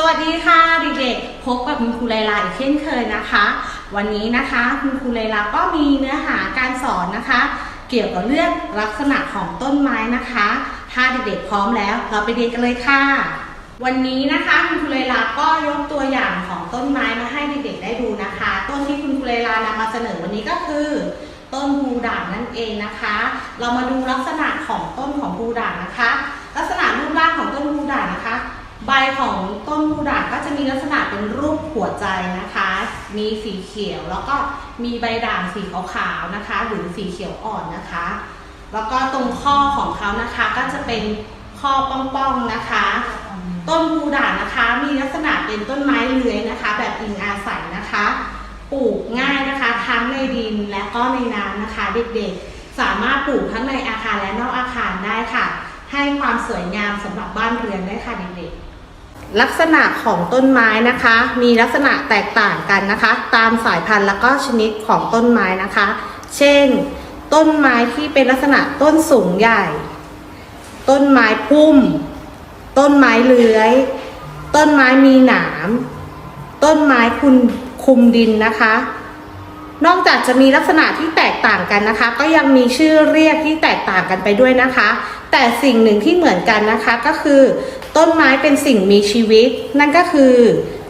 สวัสดีค่ะเด็กๆ พบกับคุณครูไลลาอีกเช่นเคยนะคะ วันนี้นะคะคุณครูไลลาก็มีเนื้อหาการสอนนะคะ เกี่ยวกับเรื่องลักษณะของต้นไม้นะคะ ถ้าเด็กๆพร้อมแล้วเราไปเรียนกันเลยค่ะ วันนี้นะคะคุณครูไลลาก็ยกตัวอย่างของต้นไม้มาให้เด็กๆได้ดูนะคะ ต้นที่คุณครูไลลานำมาเสนอวันนี้ก็คือ ต้นภูด่างนั่นเองนะคะ เรามาดูลักษณะของต้นของภูด่างนะคะ ลักษณะรูปร่างของต้น ใบของต้นภูด่างก็จะมีลักษณะเป็นรูปหัวใจนะคะ มีสีเขียวแล้วก็มีใบด่างสีขาวๆนะคะ หรือสีเขียวอ่อนนะคะ แล้วก็ตรงข้อของเขานะคะก็จะเป็นข้อป้องๆนะคะ ต้นภูด่างนะคะ มีลักษณะเป็นต้นไม้เลื้อยนะคะ แบบอิงอาศัยนะคะ ปลูกง่ายนะคะ ทั้งในดินและก็ในน้ำนะคะ เด็กๆ สามารถปลูกทั้งในอาคารและนอกอาคารได้ค่ะ ให้ความสวยงามสำหรับบ้านเรือนได้ค่ะเด็กๆ ลักษณะของต้นไม้นะคะ มีลักษณะแตกต่างกันนะคะ ตามสายพันธุ์แล้วก็ชนิดของต้นไม้นะคะ เช่น ต้นไม้ที่เป็นลักษณะต้นสูงใหญ่ ต้นไม้พุ่ม ต้นไม้เลื้อย ต้นไม้มีหนาม ต้นไม้คุมคุมดินนะคะ นอกจากจะมีลักษณะที่แตกต่างกันนะคะ ก็ยังมีชื่อเรียกที่แตกต่างกันไปด้วยนะคะ แต่สิ่งหนึ่งที่เหมือนกันนะคะก็คือ ต้นไม้เป็นสิ่งมีชีวิต นั่นก็คือ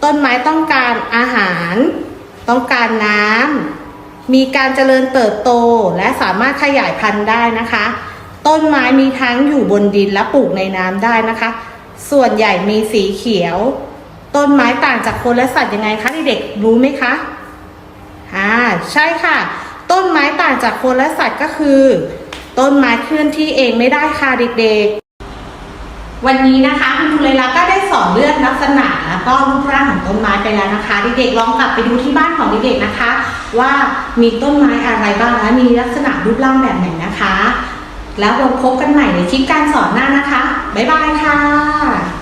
ต้นไม้ต้องการอาหาร ต้องการน้ำมีการเจริญเติบโตและสามารถขยายพันธุ์ได้นะคะ ต้นไม้มีทั้งอยู่บนดินและปลูกในน้ำได้นะคะ ส่วนใหญ่มีสีเขียว ต้นไม้ต่างจากคนและสัตว์ยังไงคะเด็กๆรู้ไหมคะอ่าใช่ค่ะ ต้นไม้ต่างจากคนและสัตว์ก็คือ ต้นไม้เคลื่อนที่เองไม่ได้ค่ะเด็กๆ วันนี้นะคะคุณครูเลยลาก็ได้สอนเรื่องลักษณะแล้วก็รูปร่างของต้นไม้ไปแล้วนะคะเด็กๆลองกลับไปดูที่บ้านของเด็กๆนะคะ ว่ามีต้นไม้อะไรบ้างและมีลักษณะรูปร่างแบบไหนนะคะ แล้วเราพบกันใหม่ในคลิปการสอนหน้านะคะบ๊ายบายค่ะ